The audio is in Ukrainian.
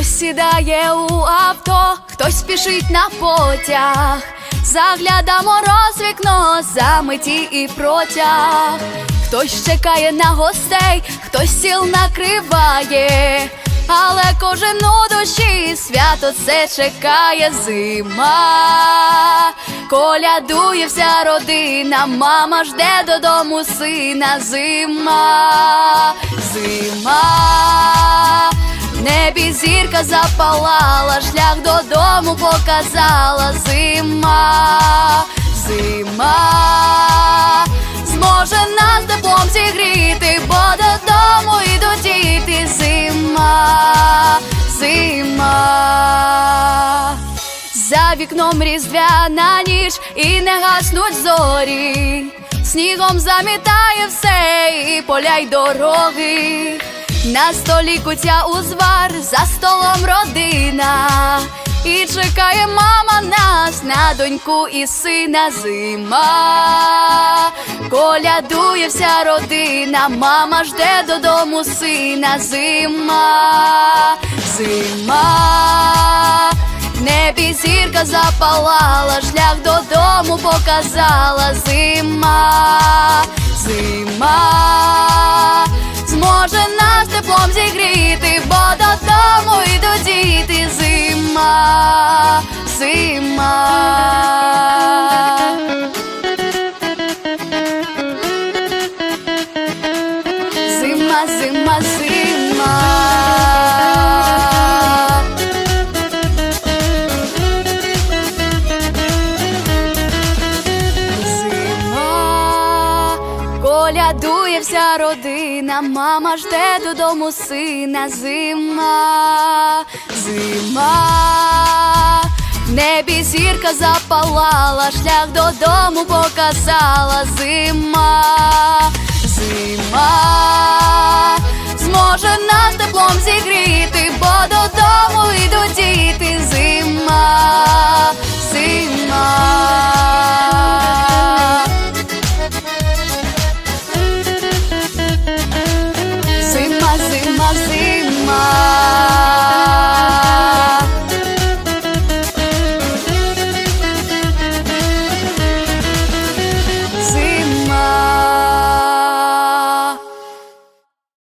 Хтось сідає у авто, хтось спішить на потяг. Загляда мороз вікно, заметі і протяг. Хтось чекає на гостей, хтось стіл накриває. Але кожен у душі свято це чекає зима. Колядує вся родина, мама жде додому сина, зима, зима. Небі зірка запалала, шлях додому показала зима, зима, зможе нас теплом зігріти, бо додому йдуть діти, зима, зима. За вікном різдвяна ніч і не гаснуть зорі. Снігом замітає все і поля й дороги. На столі кутя узвар, за столом родина. І чекає мама нас на доньку і сина зима. Колядує вся родина, мама жде додому сина зима, зима. Небі зірка запалала, шлях додому показала зима, зима, зима. Зима, зима, зима. Колядує вся родина, мама жде додому сина, зима, зірка запалала, шлях додому показала зима, зима, зможе нас теплом зігріти, бо додому йду діти зима, зима. Zima, zima, зима.